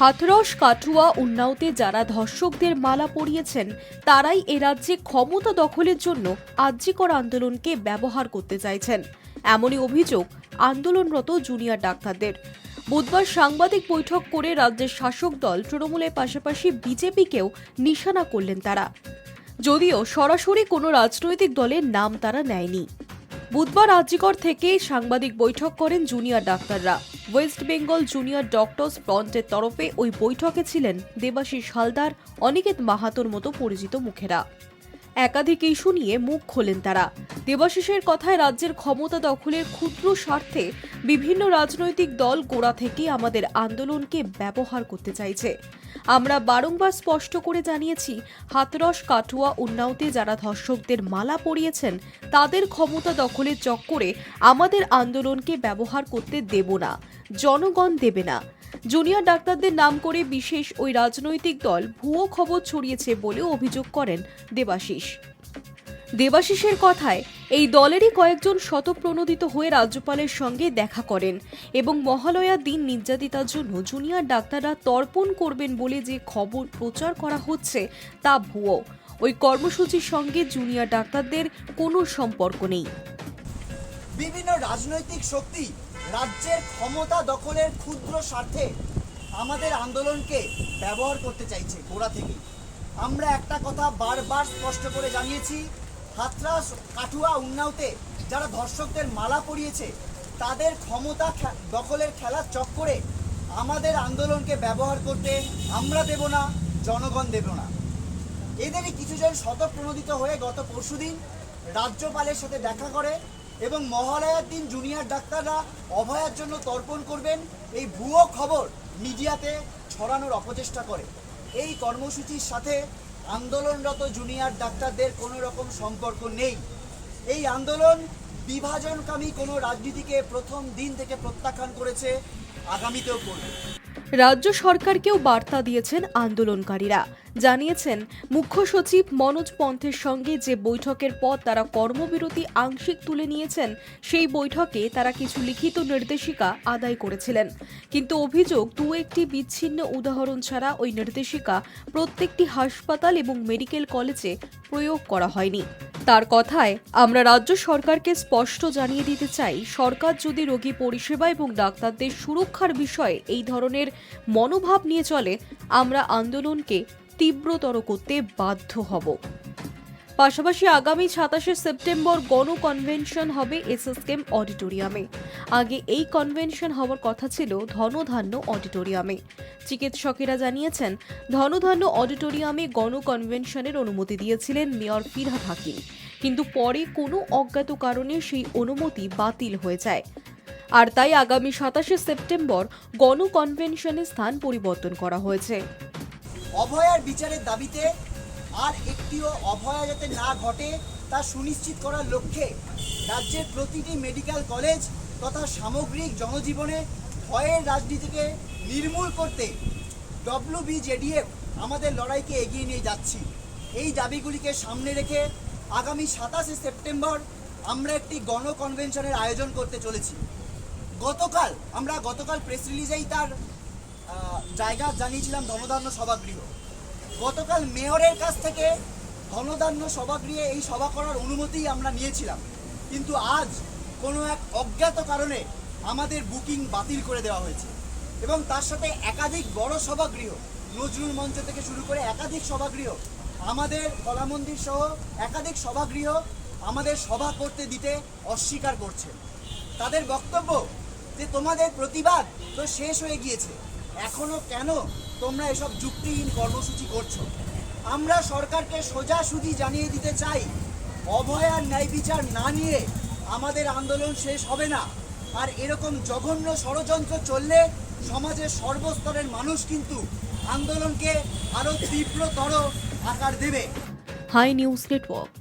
হাথরস, কাটুয়া, উন্নাওতে যারা ধর্ষকদের মালা পরিয়েছেন, তারাই এ রাজ্যে ক্ষমতা দখলের জন্য আর্যিকর আন্দোলনকে ব্যবহার করতে চাইছেন। এমনই অভিযোগ আন্দোলনরত জুনিয়র ডাক্তারদের। বুধবার সাংবাদিক বৈঠক করে রাজ্যের শাসক দল তৃণমূলের পাশাপাশি বিজেপিকেও নিশানা করলেন তারা। যদিও সরাসরি কোনো রাজনৈতিক দলের নাম তারা নেয়নি। বুধবার রাজ্যকর থেকেই সাংবাদিক বৈঠক করেন জুনিয়র ডাক্তাররা। ওয়েস্ট বেঙ্গল জুনিয়র ডক্টরস ফ্রন্টের তরফে ওই বৈঠকে ছিলেন দেবাশিস হালদার, অনিকেত মাহাতোর মতো পরিচিত মুখেরা। একাধিক ইস্যু নিয়ে মুখ খোলেন তারা। দেবাশিসের কথায় রাজ্যের ক্ষমতা দখলের ক্ষুদ্র স্বার্থে বিভিন্ন রাজনৈতিক দল গোড়া থেকে আমাদের আন্দোলনকে ব্যবহার করতে চাইছে। আমরা বারংবার স্পষ্ট করে জানিয়েছি, হাতরস, কাটুয়া, উন্নাওতে যারা ধর্ষকদের মালা পরিয়েছেন, তাদের ক্ষমতা দখলের চক্করে আমাদের আন্দোলনকে ব্যবহার করতে দেব না, জনগণ দেবে না। জুনিয়র ডাক্তারদের নাম করে বিশেষ ওই রাজনৈতিক দল ভুয়ো খবর ছড়িয়েছে বলেও অভিযোগ করেন দেবাশিস। দেবাশিসের কথায়, এই দলেরই কয়েকজন শতপ্রণোদিত হয়ে রাজ্যপালের সঙ্গে দেখা করেন এবং মহালয়ার দিন নির্যাতিতার জন্য জুনিয়র ডাক্তাররা তর্পণ করবেন বলে যে খবর প্রচার করা হচ্ছে তা ভুয়ো। ওই কর্মসূচির সঙ্গে জুনিয়র ডাক্তারদের কোনো সম্পর্ক নেই। বিভিন্ন রাজনৈতিক শক্তি রাজ্যের ক্ষমতা দখলের ক্ষুদ্র স্বার্থে আমাদের আন্দোলনকে ব্যবহার করতে চাইছে গোড়া থেকে। আমরা একটা কথা বারবার স্পষ্ট করে জানিয়েছি, হাতরাস, কাঠুয়া, উন্নাওতে যারা ধর্ষকদের মালা পরিয়েছে, তাদের ক্ষমতা দখলের খেলার চক্করে আমাদের আন্দোলনকে ব্যবহার করতে আমরা দেব না, জনগণ দেব না। এদেরই কিছুজন শতপ্রণোদিত হয়ে গত পরশুদিন রাজ্যপালের সাথে দেখা করে এবং মহালয়ার দিন জুনিয়র ডাক্তাররা অভয়ার জন্য তর্পণ করবেন। এই ভুয়ো খবর মিডিয়াতে ছড়ানোর অপচেষ্টা করে। এই কর্মসূচির সাথে আন্দোলনরত জুনিয়র ডাক্তারদের কোনো রকম সম্পর্ক নেই। এই আন্দোলন বিভাজনকামী কোনো রাজনীতিকে প্রথম দিন থেকে প্রত্যাখ্যান করেছে, আগামীতেও করবে। রাজ্য সরকারকেও বার্তা দিয়েছেন আন্দোলনকারীরা। জানিয়েছেন, মুখ্য সচিব মনোজ পন্থের সঙ্গে যে বৈঠকের পর তারা কর্মবিরতি আংশিক তুলে নিয়েছেন, সেই বৈঠকে তারা কিছু লিখিত নির্দেশিকা আদায় করেছিলেন। কিন্তু অভিযোগ দু একটি বিচ্ছিন্ন উদাহরণ ছাড়া ওই নির্দেশিকা প্রত্যেকটি হাসপাতাল এবং মেডিকেল কলেজে প্রয়োগ করা হয়নি। তার কথায়, আমরা রাজ্য সরকারকে স্পষ্ট জানিয়ে দিতে চাই, সরকার যদি রোগী পরিষেবা এবং ডাক্তারদের সুরক্ষার বিষয়ে এই ধরনের মনোভাব নিয়ে চলে, আমরা আন্দোলনকে তীব্রতর করতে বাধ্য হব। পাশাপাশি আগামী সাতাশে সেপ্টেম্বর গণ কনভেনশন হবে এসএসকেম অডিটোরিয়ামে। আগে এই কনভেনশন হওয়ার কথা ছিল ধনধান্য অডিটোরিয়ামে। চিকিৎসকেরা জানিয়েছেন, ধনধান্য অডিটোরিয়ামে গণ কনভেনশনের অনুমতি দিয়েছিলেন মেয়র ফিরহাদ হাকিম। কিন্তু পরে কোনো অজ্ঞাত কারণে সেই অনুমতি বাতিল হয়ে যায়। আর তাই আগামী সাতাশে সেপ্টেম্বর গণ কনভেনশনের স্থান পরিবর্তন করা হয়েছে। অভয়ার বিচারের দাবিতে আর একটিও অভয়া যাতে না ঘটে, তা সুনিশ্চিত করার লক্ষ্যে রাজ্যের প্রতিটি মেডিকেল কলেজ তথা সামগ্রিক জনজীবনে ভয়ের রাজনীতিকে নির্মূল করতে ডব্লিউবিজেডিএফ আমাদের লড়াইকে এগিয়ে নিয়ে যাচ্ছি। এই দাবিগুলিকে সামনে রেখে আগামী সাতাশে সেপ্টেম্বর আমরা একটি গণকনভেনশনের আয়োজন করতে চলেছি। গতকাল, আমরা গতকাল প্রেস রিলিজেই তার জায়গা জানিয়েছিলাম ধনধান্য সভাগৃহ। গতকাল মেয়রের কাছ থেকে ধনধান্য সভাগৃহে এই সভা করার অনুমতি আমরা নিয়েছিলাম। কিন্তু আজ কোনো এক অজ্ঞাত কারণে আমাদের বুকিং বাতিল করে দেওয়া হয়েছে এবং তার সাথে একাধিক বড় সভাগৃহ, নজরুল মঞ্চ থেকে শুরু করে একাধিক সভাগৃহ, আমাদের কলামন্দির সহ একাধিক সভাগৃহ আমাদের সভা করতে দিতে অস্বীকার করছে। তাদের বক্তব্য যে তোমাদের প্রতিবাদ তো শেষ হয়ে গিয়েছে, এখনও কেন তোমরা এসব যুক্তিহীন কর্মসূচি করছ। আমরা সরকারকে সোজাসুজি জানিয়ে দিতে চাই অভয়ার ন্যায় বিচার না নিয়ে আমাদের আন্দোলন শেষ হবে না। আর এরকম জঘন্য ষড়যন্ত্র চললে সমাজের সর্বস্তরের মানুষ কিন্তু আন্দোলনকে আরও তীব্রতর আকার দেবে। High news network.